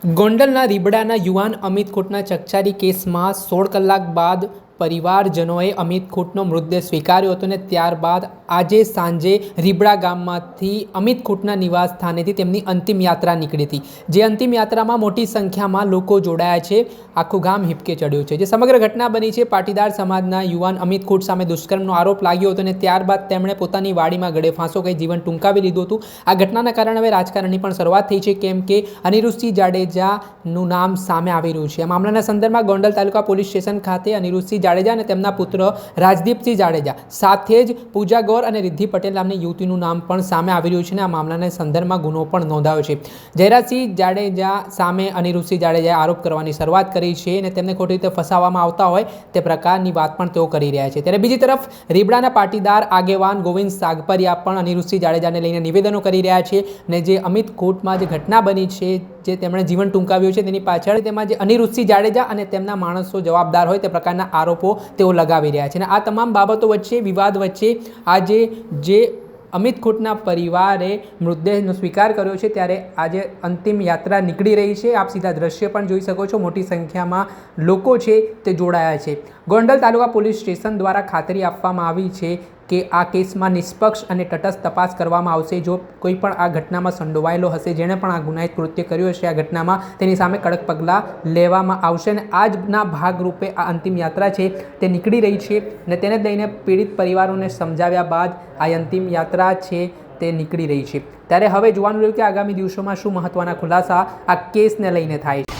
ગોંડલના રીબડાના યુવાન અમિત કોટના ચકચારી કેસમાં સોળ કલાક બાદ પરિવારજનોએ અમિત ખૂટનો મૃતદેહ સ્વીકાર્યો હતો અને ત્યારબાદ આજે સાંજે રીબડા ગામમાંથી અમિત ખૂટના નિવાસ સ્થાનેથી તેમની અંતિમ યાત્રા નીકળી હતી. જે અંતિમ યાત્રામાં મોટી સંખ્યામાં લોકો જોડાયા છે. આખું ગામ હિપકે ચડ્યું છે. જે સમગ્ર ઘટના બની છે, પાટીદાર સમાજના યુવાન અમિત ખૂટ સામે દુષ્કર્મનો આરોપ લાગ્યો હતો અને ત્યારબાદ તેમણે પોતાની વાડીમાં ગળે ફાંસો કહી જીવન ટૂંકાવી લીધું હતું. આ ઘટનાના કારણે હવે રાજકારણની પણ શરૂઆત થઈ છે, કેમ કે અનિરુદ્ધસિંહ જાડેજાનું નામ સામે આવી રહ્યું છે. આ મામલાના સંદર્ભમાં ગોંડલ તાલુકા પોલીસ સ્ટેશન ખાતે અનિરુદ્ધસિંહ જાડેજા અને તેમના પુત્ર રાજદીપસિંહ જાડેજા. સાથે જ પૂજા ગૌર અને રિદ્ધિ પટેલ નામની યુવતીનું નામ પણ સામે આવી રહ્યું છે અને આ મામલાના સંદર્ભમાં ગુનો પણ નોંધાયો છે. જયરાજસિંહ જાડેજા સામે અનિરુદ્ધસિંહ જાડેજાએ આરોપ કરવાની શરૂઆત કરી છે અને તેમને ખોટી રીતે ફસાવવામાં આવતા હોય તે પ્રકારની વાત પણ તેઓ કરી રહ્યા છે. ત્યારે બીજી તરફ રીબડાના પાટીદાર આગેવાન ગોવિંદ સાગપરિયા પણ અનિરુદ્ધસિંહ જાડેજાને લઈને નિવેદનો કરી રહ્યા છે અને જે અમિત કોર્ટમાં જે ઘટના બની છે જે તેમણે જીવન ટૂંકાવ્યું છે તેની પાછળ તેમાં જે અનિરુદ્ધસિંહ જાડેજા અને તેમના માણસો જવાબદાર હોય તે પ્રકારના આરોપો તેઓ લગાવી રહ્યા છે. અને આ તમામ બાબતો વચ્ચે, વિવાદ વચ્ચે આજે જે અમિત ખૂટના પરિવારે મૃતદેહનો સ્વીકાર કર્યો છે ત્યારે આજે અંતિમ યાત્રા નીકળી રહી છે. આપ સીધા દ્રશ્ય પણ જોઈ શકો છો. મોટી સંખ્યામાં લોકો છે તે જોડાયા છે. ગોંડલ તાલુકા પોલીસ સ્ટેશન દ્વારા ખાતરી આપવામાં આવી છે કે આ કેસમાં નિષ્પક્ષ અને તટસ્થ તપાસ કરવામાં આવશે. જો કોઈ પણ આ ઘટનામાં સંડોવાયેલો હશે, જેણે પણ આ ગુનાહિત કૃત્ય કર્યું હશે, આ ઘટનામાં તેની સામે કડક પગલાં લેવામાં આવશે અને આજના ભાગરૂપે આ અંતિમ યાત્રા છે તે નીકળી રહી છે અને તેને લઈને પીડિત પરિવારોને સમજાવ્યા બાદ આ અંતિમ યાત્રા છે તે નીકળી રહી છે. ત્યારે હવે જોવાનું રહ્યું કે આગામી દિવસોમાં શું મહત્ત્વના ખુલાસા આ કેસને લઈને થાય છે.